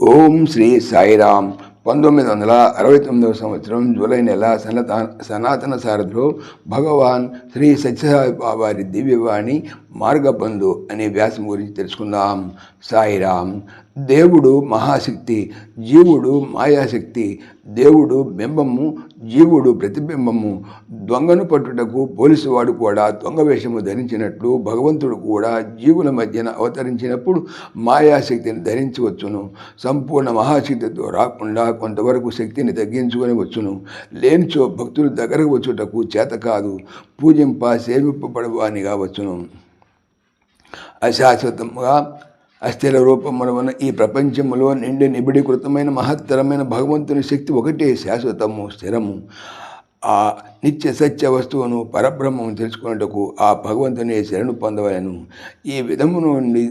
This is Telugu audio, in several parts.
ఓం శ్రీ సాయిరామ్. పంతొమ్మిది వందల అరవై తొమ్మిదవ సంవత్సరం జూలై నెల సనతా సనాతన సారథిలో భగవాన్ శ్రీ సత్యసాయి బాబారి దివ్యవాణి మార్గబంధు అనే వ్యాసం గురించి తెలుసుకుందాం. సాయిరామ్ దేవుడు మహాశక్తి జీవుడు మాయాశక్తి దేవుడు బింబము జీవుడు ప్రతిబింబము. దొంగను పట్టుటకు పోలీసు వాడు కూడా దొంగ వేషము ధరించినట్లు భగవంతుడు కూడా జీవుల మధ్యన అవతరించినప్పుడు మాయాశక్తిని ధరించవచ్చును. సంపూర్ణ మహాశక్తితో రాకుండా కొంతవరకు శక్తిని తగ్గించుకొని వచ్చును. లేనిచో భక్తులు దగ్గరకు వచ్చుటకు చేత కాదు పూజింప సేవింపబడవానిగా వచ్చును. అశాశ్వతంగా అస్థిర రూపమున ఈ ప్రపంచంలో నిండి నిబిడీకృతమైన మహత్తరమైన భగవంతుని శక్తి ఒకటే శాశ్వతము స్థిరము. ఆ నిత్య సత్య వస్తువును పరబ్రహ్మము తెలుసుకున్నట్టుకు ఆ భగవంతుని శరణు పొందవలను. ఈ విధమునుండి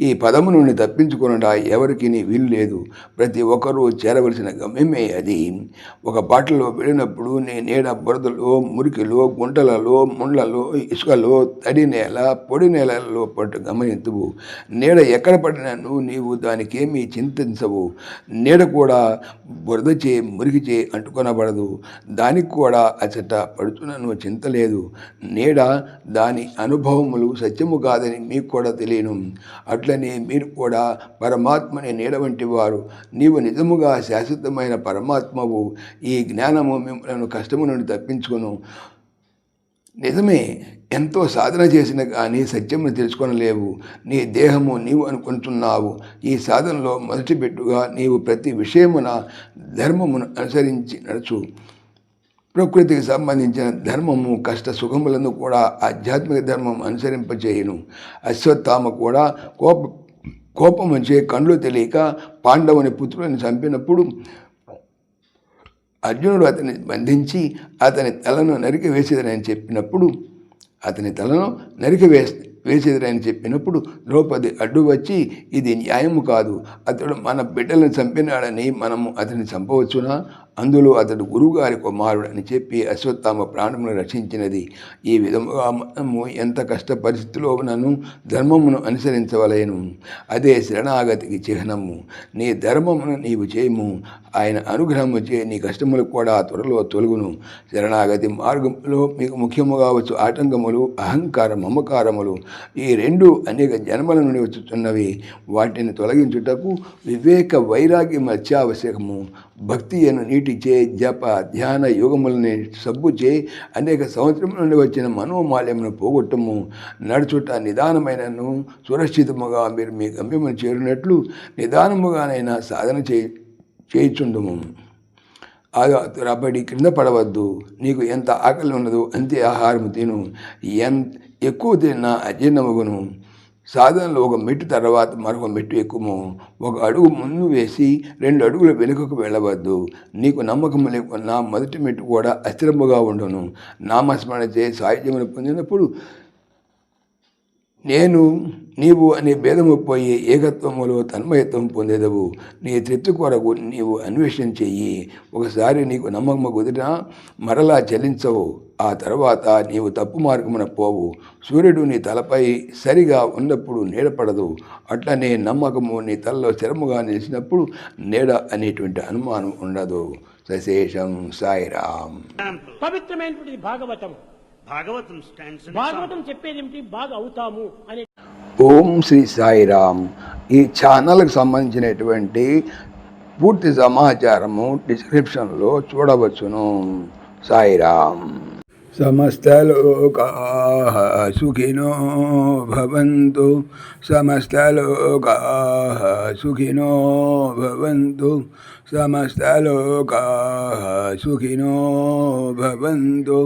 ఈ పదము నుండి తప్పించుకునుట ఎవరికి వీలు లేదు. ప్రతి ఒక్కరూ చేరవలసిన గమ్యమే అది. ఒక బాటలో వెళ్ళినప్పుడు నీ నీడ బురదలో మురికిలో గుంటలలో ముండ్లలో ఇసుకలో తడి నేల పొడి నేలలో పట్టు గమనించవు నీడ ఎక్కడ పడినను నీవు దానికేమీ చింతించవు. నీడ కూడా బురద చే మురికి చే అంటుకొనబడదు. దానికి కూడా అచట పడుతున్నను చింత లేదు నీడ దాని అనుభవములు సత్యము కాదని మీకు కూడా తెలియను. అట్లనే మీరు కూడా పరమాత్మని నీడ వంటి వారు. నీవు నిజముగా శాశ్వతమైన పరమాత్మవు. ఈ జ్ఞానము మిమ్మల్ని కష్టము నుండి తప్పించుకును. నిజమే ఎంతో సాధన చేసిన కానీ సత్యమును తెలుసుకొనలేవు. నీ దేహము నీవు అనుకుంటున్నావు. ఈ సాధనలో మొదటిపెట్టుగా నీవు ప్రతి విషయమున ధర్మమును అనుసరించి నడుచు. ప్రకృతికి సంబంధించిన ధర్మము కష్ట సుఖములను కూడా ఆధ్యాత్మిక ధర్మం అనుసరింపచేయును. అశ్వత్థామ కూడా కోప కోపం వచ్చే కండ్లు తెలియక పాండవుని పుత్రులను చంపినప్పుడు అర్జునుడు అతన్ని బంధించి అతని తలను నరికి వేసేదని చెప్పినప్పుడు అతని తలను నరికి వేసి వేసేదని చెప్పినప్పుడు ద్రౌపది అడ్డు వచ్చి ఇది న్యాయము కాదు. అతడు మన బిడ్డలను చంపినాడని మనము అతన్ని చంపవచ్చునా? అందులో అతడు గురువుగారి కుమారుడు అని చెప్పి అశ్వత్థామ ప్రాణమును రక్షించినది. ఈ విధముగా మనము ఎంత కష్ట పరిస్థితిలో నన్ను ధర్మమును అనుసరించవలేను. అదే శరణాగతికి చిహ్నము. నీ ధర్మమును నీవు చేయము. ఆయన అనుగ్రహము చే నీ కష్టములు కూడా త్వరలో తొలుగును. శరణాగతి మార్గంలో మీకు ముఖ్యముగా వచ్చు ఆటంకములు అహంకార మమకారములు. ఈ రెండు అనేక జన్మల నుండి వచ్చుతున్నవి వాటిని తొలగించుటకు వివేక వైరాగ్యం అత్యావశ్యకము భక్తి అను నీటి చే జప ధ్యాన యోగములని సబ్బు చే అనేక సంవత్సరం నుండి వచ్చిన మనోమాల్యమును పోగొట్టము. నడుచుట నిదానమైనను సురక్షితముగా మీరు మీ గమ్యమును చేరినట్లు నిదానముగానైనా సాధన చే చేయుచుండము. రబడి క్రింద పడవద్దు. నీకు ఎంత ఆకలి ఉన్నదో అంతే ఆహారం తిను. ఎంత ఎక్కువ తిన్నా అజీర్ణమగును. సాధనలో ఒక మెట్టు తర్వాత మరొక మెట్టు ఎక్కుము. ఒక అడుగు ముందు వేసి రెండు అడుగుల వెనుకకు వెళ్ళవద్దు. నీకు నమ్మకం లేకున్నా మొదటి మెట్టు కూడా అస్థిరముగా ఉండను. నామస్మరణ చే సాహిత్యమును పొందినప్పుడు నేను నీవు అనే భేదము పోయి ఏకత్వములో తన్మయత్వం పొందేదవు. నీ తృప్తి కొరకు నీవు అన్వేషణ చెయ్యి. ఒకసారి నీకు నమ్మకము కుదిరినా మరలా చెల్లించవు ఆ తర్వాత నీవు తప్పు మార్గమున పోవు. సూర్యుడు నీ తలపై సరిగా ఉన్నప్పుడు నీడపడదు. అట్లనే నమ్మకము నీ తలలో స్థిరముగా నిలిచినప్పుడు నీడ అనేటువంటి అనుమానం ఉండదు. సశేషం సాయిరామ్. పవిత్రమైనటువంటి భాగవతం in భాగవతం చెప్పేది ఏమిటి బాగా అవుతాము అనే ఓం శ్రీ సాయిరామ్. ఈ ఛానల్కి సంబంధించినటువంటి పూర్తి సమాచారము డిస్క్రిప్షన్లో చూడవచ్చును. సాయిరామ్. సమస్తలోకా సుఖినో భవంతు. సమస్తలోకా సుఖినో భవంతు. సమస్తలోకా సుఖినో భవంతు.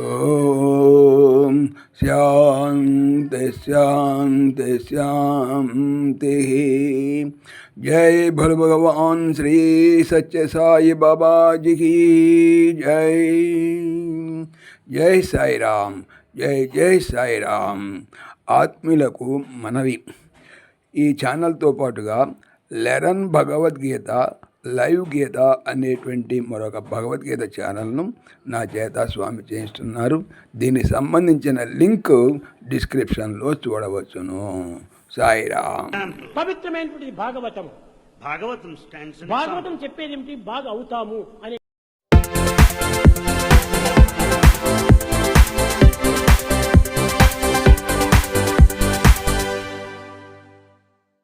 ఓం శాంతి శాంతి శాంతి జై భోల భగవాన్ శ్రీ సత్య సాయి బాబాజీ की జై జై సాయిరామ్ జై జై సాయిరామ్ ఆత్మీయులకు మనవి ఈ ఛానల్తో పాటుగా లెరన్ భగవద్గీత లైవ్ గీత అనేటువంటి మరొక భగవద్గీత ఛానల్ను నా చేత స్వామి చేయిస్తున్నారు. దీనికి సంబంధించిన లింక్ డిస్క్రిప్షన్లో చూడవచ్చును. సాయిరామ్. పవిత్రమైనటువంటి భాగవతం భాగవతం song. చెప్పేది ఏమిటి బాగా అవుతాము అనే